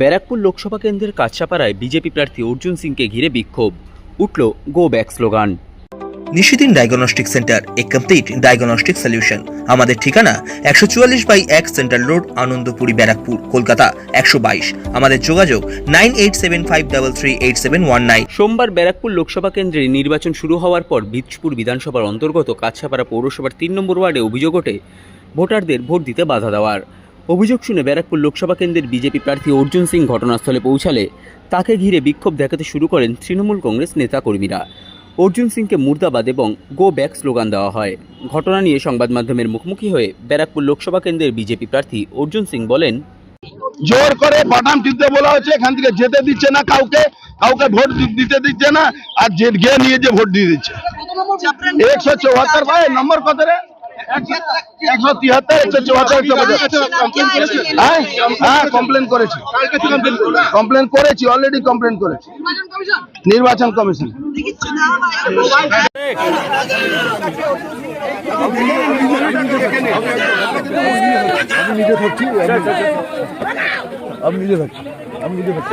ব্যারাকপুর লোকসভা কেন্দ্রের কাছাপাড়ায় বিজেপি প্রার্থী অর্জুন সিংকে ঘিরে বিক্ষোভ। উঠল go back slogan Nishidin diagnostic centre এ কমপ্লিট ডায়াগনস্টিক সলিউশন আমাদের ঠিকানা একশো চুয়াল্লিশ বাই এক সেন্ট্রাল রোড আনন্দপুরি ব্যারাকপুর কলকাতা একশো বাইশ। আমাদের যোগাযোগ nine eight seven five double three eight seven one nine. সোমবার ব্যারাকপুর লোকসভা কেন্দ্রে নির্বাচন শুরু হওয়ার পর বীজপুর বিধানসভার অন্তর্গত কাছাপাড়া পৌরসভার তিন নম্বর ওয়ার্ডে অভিযোগ ওঠে ভোটারদের ভোট দিতে বাধা দেওয়ার। অভিযোগ শুনে ব্যারাকপুর লোকসভা কেন্দ্রের বিজেপি প্রার্থী অর্জুন সিং ঘটনাস্থলে পৌঁছালে তাকে ঘিরে বিক্ষোভ দেখাতে শুরু করেন তৃণমূল কংগ্রেস নেতাকর্মীরা। অর্জুন সিংকে মুর্দাবাদ এবং গো ব্যাক স্লোগান দেওয়া হয়। ঘটনা নিয়ে সংবাদ মাধ্যমের মুখোমুখি হয়ে ব্যারাকপুর লোকসভা কেন্দ্রের বিজেপি প্রার্থী অর্জুন সিং বলেন, জোর করে বাটাম টিপতে বলা হচ্ছে এখান থেকে যেতে দিচ্ছে না কাউকে কাউকে ভোট দিতে দিচ্ছে না, আর যে গিয়ে নিয়ে যে ভোট দিয়ে দিচ্ছে। একশো চৌহাত্তর ভাই নম্বর কত রে? একশো হ্যাঁ কমপ্লেন করেছি। কমপ্লেন করেছি অলরেডি কমপ্লেন করেছি। নির্বাচন কমিশন? আমি নিজে থাকছি আমি নিজে থাকছি